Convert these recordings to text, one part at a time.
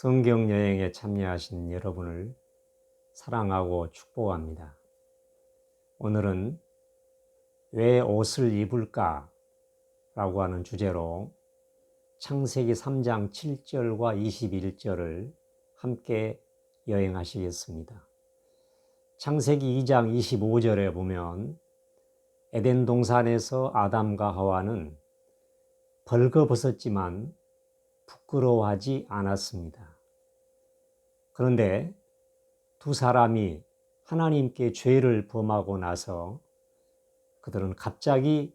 성경 여행에 참여하신 여러분을 사랑하고 축복합니다. 오늘은 왜 옷을 입을까? 라고 하는 주제로 창세기 3장 7절과 21절을 함께 여행하시겠습니다. 창세기 2장 25절에 보면 에덴 동산에서 아담과 하와는 벌거벗었지만 부끄러워하지 않았습니다. 그런데 두 사람이 하나님께 죄를 범하고 나서 그들은 갑자기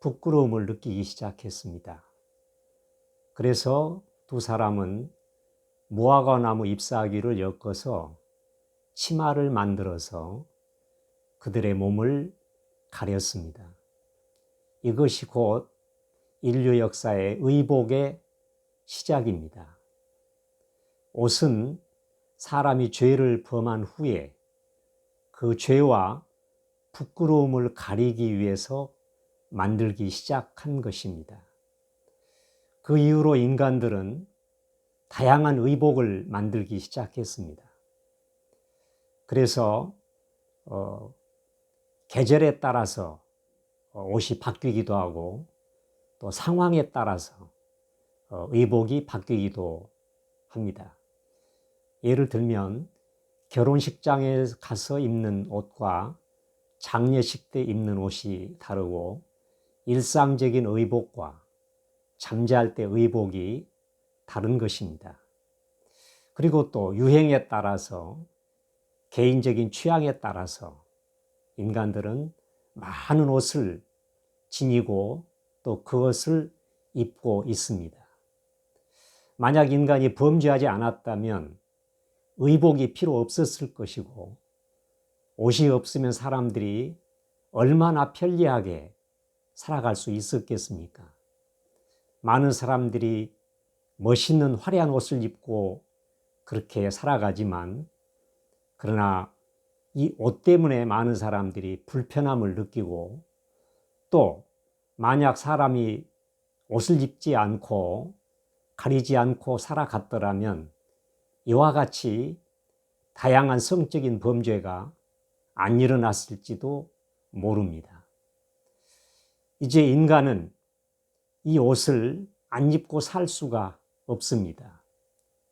부끄러움을 느끼기 시작했습니다. 그래서 두 사람은 무화과 나무 잎사귀를 엮어서 치마를 만들어서 그들의 몸을 가렸습니다. 이것이 곧 인류 역사의 의복의 시작입니다. 옷은 사람이 죄를 범한 후에 그 죄와 부끄러움을 가리기 위해서 만들기 시작한 것입니다. 그 이후로 인간들은 다양한 의복을 만들기 시작했습니다. 그래서 어, 계절에 따라서 어, 옷이 바뀌기도 하고 또 상황에 따라서 어, 의복이 바뀌기도 합니다. 예를 들면 결혼식장에 가서 입는 옷과 장례식 때 입는 옷이 다르고 일상적인 의복과 잠잘 때 의복이 다른 것입니다. 그리고 또 유행에 따라서 개인적인 취향에 따라서 인간들은 많은 옷을 지니고 또 그것을 입고 있습니다. 만약 인간이 범죄하지 않았다면 의복이 필요 없었을 것이고 옷이 없으면 사람들이 얼마나 편리하게 살아갈 수 있었겠습니까? 많은 사람들이 멋있는 화려한 옷을 입고 그렇게 살아가지만 그러나 이 옷 때문에 많은 사람들이 불편함을 느끼고 또 만약 사람이 옷을 입지 않고 가리지 않고 살아갔더라면 이와 같이 다양한 성적인 범죄가 안 일어났을지도 모릅니다. 이제 인간은 이 옷을 안 입고 살 수가 없습니다.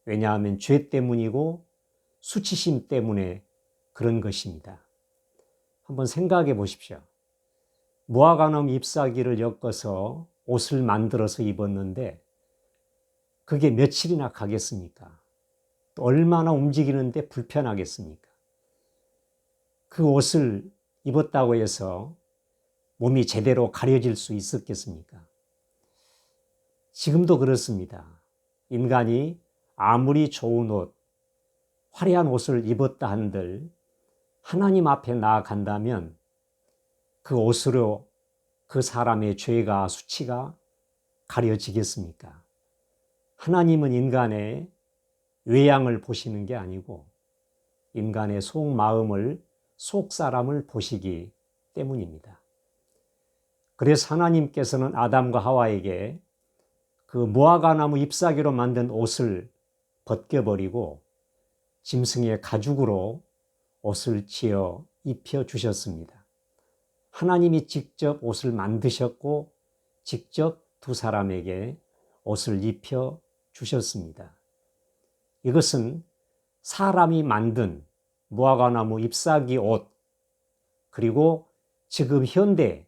왜냐하면 죄 때문이고 수치심 때문에 그런 것입니다. 한번 생각해 보십시오. 무화과나무 잎사귀를 엮어서 옷을 만들어서 입었는데 그게 며칠이나 가겠습니까? 또 얼마나 움직이는데 불편하겠습니까? 그 옷을 입었다고 해서 몸이 제대로 가려질 수 있었겠습니까? 지금도 그렇습니다. 인간이 아무리 좋은 옷, 화려한 옷을 입었다 한들 하나님 앞에 나아간다면 그 옷으로 그 사람의 죄가 수치가 가려지겠습니까? 하나님은 인간의 외양을 보시는 게 아니고 인간의 속마음을 속사람을 보시기 때문입니다. 그래서 하나님께서는 아담과 하와에게 그 무화과나무 잎사귀로 만든 옷을 벗겨버리고 짐승의 가죽으로 옷을 지어 입혀 주셨습니다. 하나님이 직접 옷을 만드셨고 직접 두 사람에게 옷을 입혀 주셨습니다. 이것은 사람이 만든 무화과나무 잎사귀 옷, 그리고 지금 현대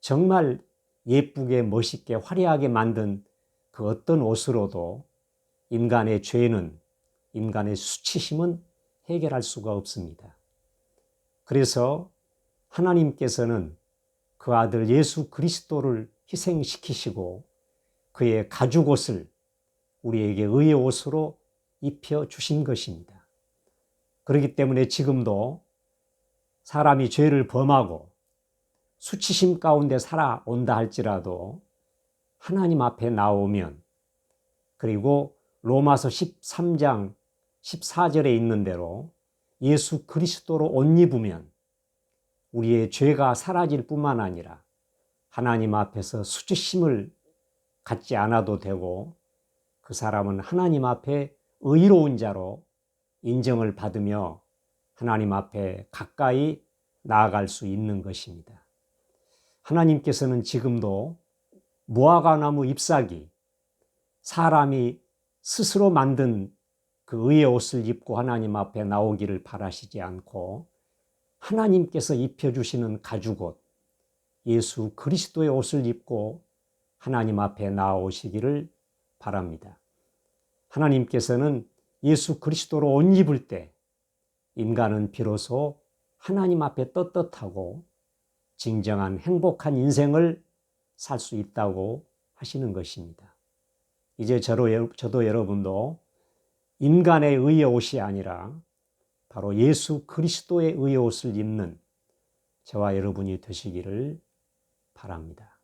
정말 예쁘게 멋있게 화려하게 만든 그 어떤 옷으로도 인간의 죄는, 인간의 수치심은 해결할 수가 없습니다. 그래서 하나님께서는 그 아들 예수 그리스도를 희생시키시고 그의 가죽 옷을 우리에게 의의 옷으로 입혀 주신 것입니다. 그렇기 때문에 지금도 사람이 죄를 범하고 수치심 가운데 살아온다 할지라도 하나님 앞에 나오면 그리고 로마서 13장 14절에 있는 대로 예수 그리스도로 옷 입으면 우리의 죄가 사라질 뿐만 아니라 하나님 앞에서 수치심을 갖지 않아도 되고 그 사람은 하나님 앞에 의로운 자로 인정을 받으며 하나님 앞에 가까이 나아갈 수 있는 것입니다. 하나님께서는 지금도 무화과나무 잎사귀, 사람이 스스로 만든 그 의의 옷을 입고 하나님 앞에 나오기를 바라시지 않고 하나님께서 입혀주시는 가죽옷, 예수 그리스도의 옷을 입고 하나님 앞에 나오시기를 바랍니다. 하나님께서는 예수 그리스도로 옷 입을 때 인간은 비로소 하나님 앞에 떳떳하고 진정한 행복한 인생을 살 수 있다고 하시는 것입니다. 이제 저도, 저도 여러분도 인간의 의의 옷이 아니라 바로 예수 그리스도의 의의 옷을 입는 저와 여러분이 되시기를 바랍니다.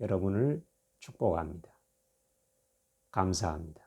여러분을 축복합니다. 감사합니다.